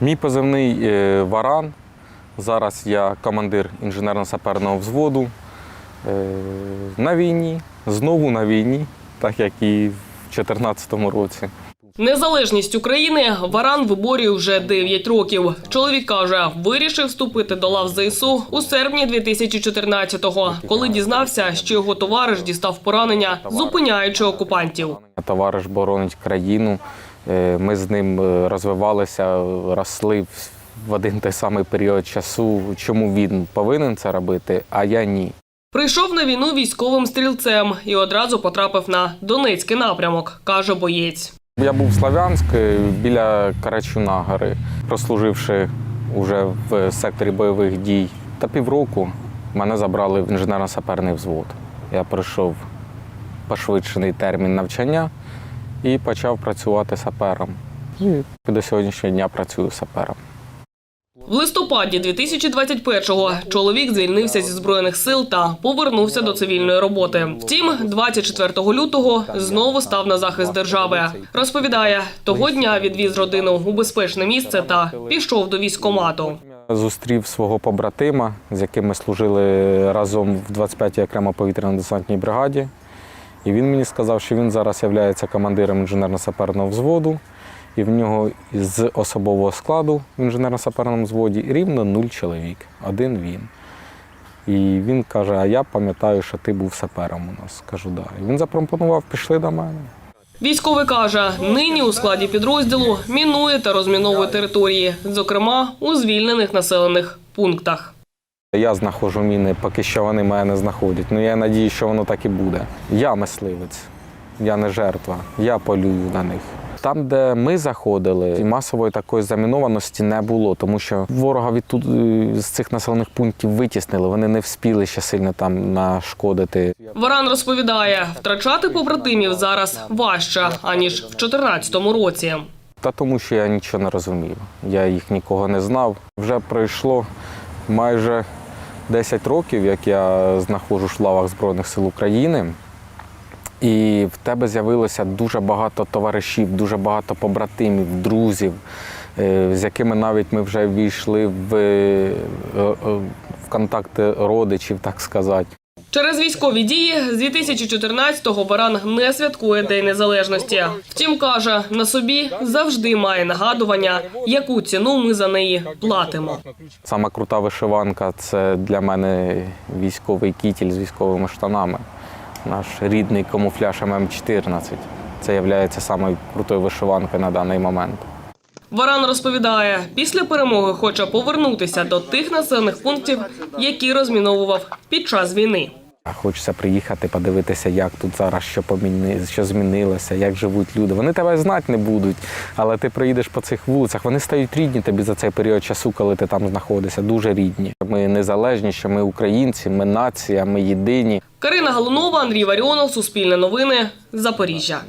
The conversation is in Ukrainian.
Мій позивний е, Варан. Зараз я командир інженерно-саперного взводу. Е, На війні, знову на війні, так як і в 2014 році. Незалежність України Варан виборює вже 9 років. Чоловік каже, вирішив вступити до лав ЗСУ у серпні 2014-го, коли дізнався, що його товариш дістав поранення, зупиняючи окупантів. Товариш боронить країну. Е, Ми з ним е, розвивалися, росли в- один той самий період часу. Чому він повинен це робити, а я ні. Прийшов на війну військовим стрільцем і одразу потрапив на Донецький напрямок, каже боєць. Я був в Славянськ біля Карачуна гори, прослуживши уже в секторі бойових дій та півроку, мене забрали в інженерно-саперний взвод. Я пройшов пошвидшений термін навчання і почав працювати сапером. І до сьогоднішнього дня працюю сапером. В листопаді 2021-го чоловік звільнився зі збройних сил та повернувся до цивільної роботи. Втім, 24 лютого знову став на захист держави. Розповідає, того дня відвіз родину у безпечне місце та пішов до військкомату. Зустрів свого побратима, з яким ми служили разом в 25-й окремо повітряно-десантній бригаді. І він мені сказав, що він зараз є командиром інженерно-саперного взводу, і в нього з особового складу в інженерно-саперному взводі рівно нуль чоловік, один він. І він каже: А я пам'ятаю, що ти був сапером у нас. Кажу, да. І він запропонував, пішли до мене. Військовий каже, нині у складі підрозділу мінує та розміновує території, зокрема у звільнених населених пунктах. Я знаходжу міни, поки що вони мене не знаходять. Ну я надію, що воно так і буде. Я мисливець, я не жертва, я полюю на них. Там, де ми заходили, масової такої замінованості не було, тому що ворога відтут е, з цих населених пунктів витіснили. Вони не вспіли ще сильно там нашкодити. Варан розповідає, втрачати побратимів зараз важче аніж в 2014 році. Та тому, що я нічого не розумів. Я їх нікого не знав. Вже пройшло майже 10 років, як я знаходжусь в лавах Збройних сил України. І в тебе з'явилося дуже багато товаришів, дуже багато побратимів, друзів, е, з якими навіть ми вже війшли в, е, е, в контакти родичів, так сказати. Через військові дії з 2014-го Варан не святкує День Незалежності. Втім, каже, на собі завжди має нагадування, яку ціну ми за неї платимо. Сама крута вишиванка це для мене військовий кітіль з військовими штанами. Наш рідний камуфляж ММ14. Це є самою крутою вишиванкою на даний момент. Варан розповідає, після перемоги хоче повернутися до тих населених пунктів, які розміновував під час війни. Хочеться приїхати, подивитися, як тут зараз що поміни, що змінилося, як живуть люди. Вони тебе знати не будуть, але ти приїдеш по цих вулицях, вони стають рідні тобі за цей період часу, коли ти там знаходишся, дуже рідні. Ми незалежні, що ми українці, ми нація, ми єдині. Карина Галунова, Андрій Варіонов, Суспільне новини, Запоріжжя.